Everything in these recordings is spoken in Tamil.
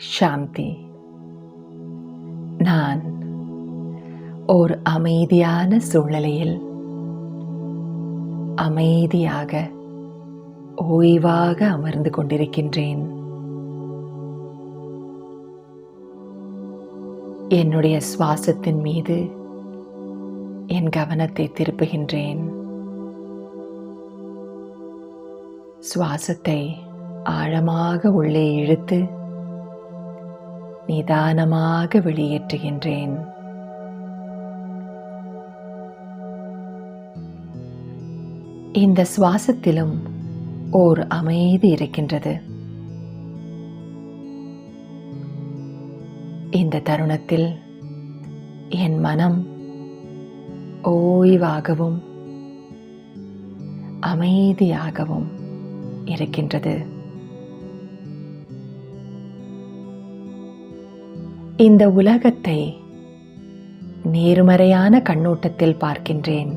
சாந்தி நான் ஒரு அமைதியான சூழ்நிலையில் அமைதியாக ஓய்வாக அமர்ந்து கொண்டிருக்கின்றேன் என்னுடைய சுவாசத்தின் மீது என் கவனத்தை திருப்புகின்றேன் சுவாசத்தை ஆழமாக உள்ளே இழுத்து நிதானமாக வெளியேற்றுகின்றேன். இந்த சுவாசத்திலும் ஓர் அமைதி இருக்கின்றது. இந்த தருணத்தில் என் மனம் ஓய்வாகவும் அமைதியாகவும் இருக்கின்றது. இந்த உலகத்தை நேர்மறையான கண்ணோட்டத்தில் பார்க்கின்றேன்.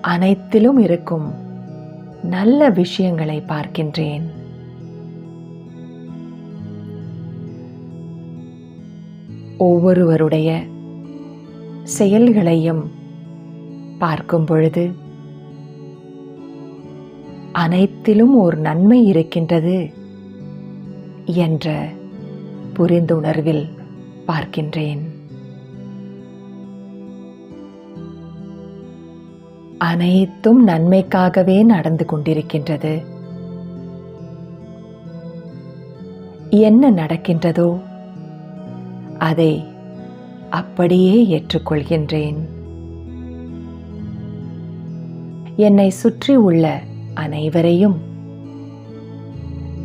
அனைத்திலும் இருக்கும் நல்ல விஷயங்களை பார்க்கின்றேன். ஒவ்வொருவருடைய செயல்களையும் பார்க்கும் பொழுது அனைத்திலும் ஒரு நன்மை இருக்கின்றது. என்ற புரிந்துணர்வில் பார்க்கின்றேன். அனைத்தும் நன்மைக்காகவே நடந்து கொண்டிருக்கின்றது. என்ன நடக்கின்றதோ அதை அப்படியே ஏற்றுக்கொள்கின்றேன். என்னை சுற்றி உள்ள அனைவரையும்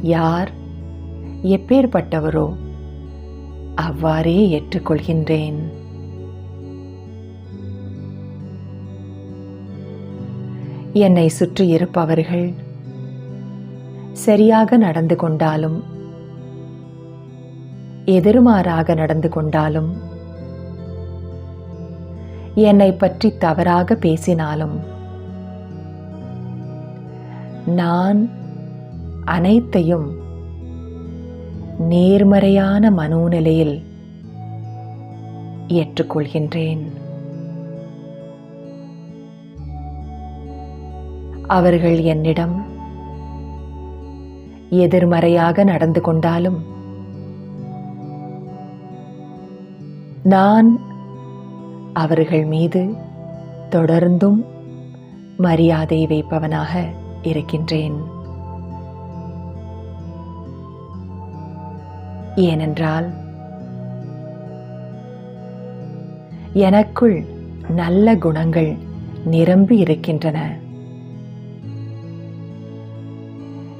யார் எப்பேற்பட்டவரோ அவ்வாறே ஏற்றுக்கொள்கின்றேன். என்னை சுற்றி இருப்பவர்கள் சரியாக நடந்து கொண்டாலும் எதிர்மாறாக நடந்து கொண்டாலும் என்னை பற்றி தவறாக பேசினாலும் நான் அனைத்தையும் நேர்மறையான மனோநிலையில் ஏற்றுக்கொள்கின்றேன். அவர்கள் என்னிடம் எதிர்மறையாக நடந்து கொண்டாலும் நான் அவர்கள் மீது தொடர்ந்தும் மரியாதை வைப்பவனாக இருக்கின்றேன். ஏனென்றால் எனக்குள் நல்ல குணங்கள் நிரம்பி இருக்கின்றன.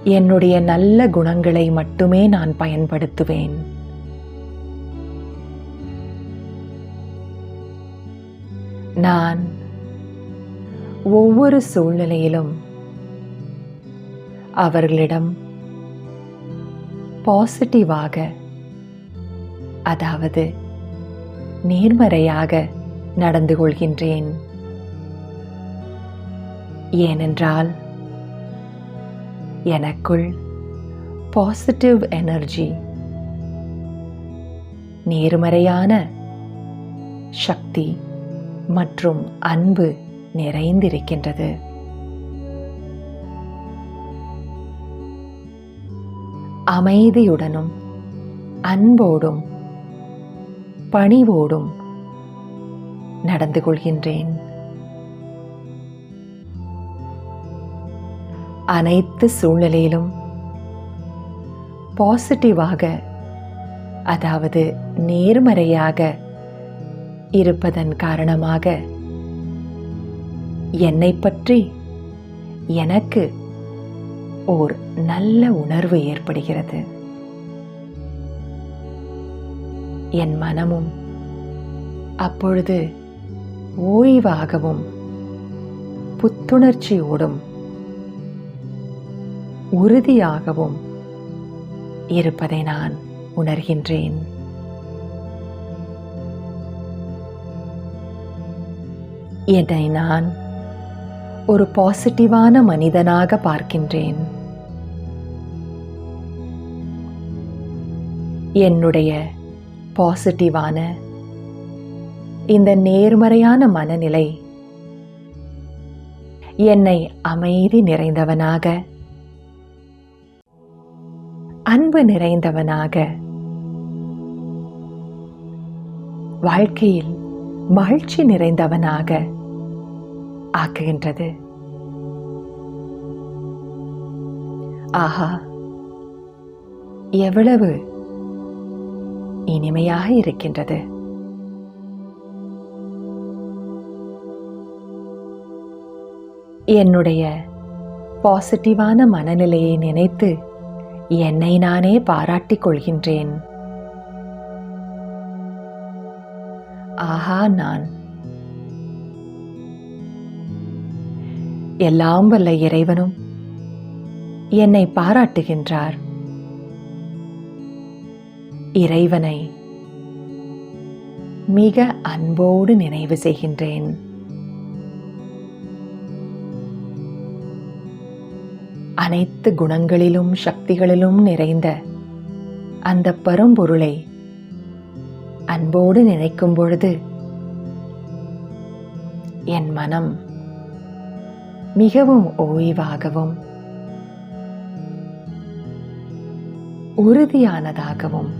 என்னுடைய நல்ல குணங்களை மட்டுமே நான் பயன்படுத்துவேன். நான் ஒவ்வொரு சூழ்நிலையிலும் அவர்களிடம் பாசிட்டிவாக அதாவது நேர்மறையாக நடந்து கொள்கின்றேன். ஏனென்றால் எனக்குள் பாசிட்டிவ் எனர்ஜி நேர்மறையான சக்தி மற்றும் அன்பு நிறைந்திருக்கின்றது. அமைதியுடனும் அன்போடும் பணிவோடும் நடந்து கொள்கின்றேன். அனைத்து சூழ்நிலையிலும் பாசிட்டிவாக அதாவது நேர்மறையாக இருப்பதன் காரணமாக என்னை பற்றி எனக்கு ஓர் நல்ல உணர்வு ஏற்படுகிறது. என் மனமும். அப்பொழுது ஓய்வாகவும் புத்துணர்ச்சியோடும் உறுதியாகவும் இருப்பதை நான் உணர்கின்றேன். என்னை நான் ஒரு பாசிட்டிவான மனிதனாக பார்க்கின்றேன். என்னுடைய பாசிட்டிவான இந்த நேர்மறையான மனநிலை என்னை அமைதி நிறைந்தவனாக அன்பு நிறைந்தவனாக வாழ்க்கையில் மகிழ்ச்சி நிறைந்தவனாக ஆக்குகின்றது. ஆஹா எவ்வளவு இனிமையாக இருக்கின்றது. என்னுடைய பாசிட்டிவான மனநிலையை நினைத்து என்னை நானே பாராட்டிக் கொள்கின்றேன். ஆஹா நான். எல்லாம் வல்ல இறைவனும் என்னை பாராட்டுகின்றார். இறைவனை மிக அன்போடு நினைவு செய்கின்றேன். அனைத்து குணங்களிலும் சக்திகளிலும் நிறைந்த அந்த பரம்பொருளை அன்போடு நினைக்கும் பொழுது என் மனம் மிகவும் ஓய்வாகவும் உறுதியானதாகவும்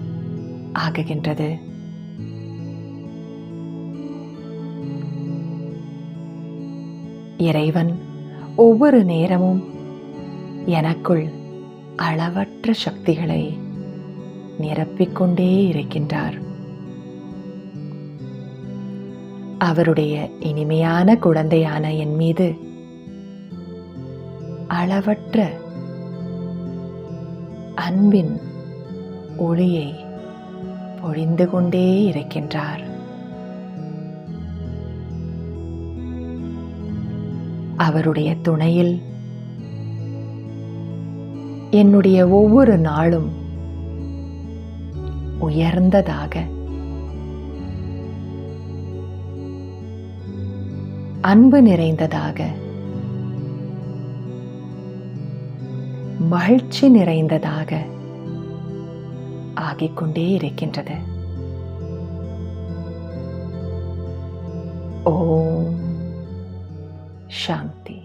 ஆகுகின்றது. இறைவன் ஒவ்வொரு நேரமும் எனக்குள் அளவற்ற சக்திகளை நிரப்பிக்கொண்டே இருக்கின்றார். அவருடைய இனிமையான குழந்தையான என் மீது அளவற்ற அன்பின் ஒளியை பொழிந்து கொண்டே இருக்கின்றார். அவருடைய துணையில் என்னுடைய ஒவ்வொரு நாளும் உயர்ந்ததாக அன்பு நிறைந்ததாக மகிழ்ச்சி நிறைந்ததாக ஆகிக்கொண்டே இருக்கின்றது. ஓம். சாந்தி.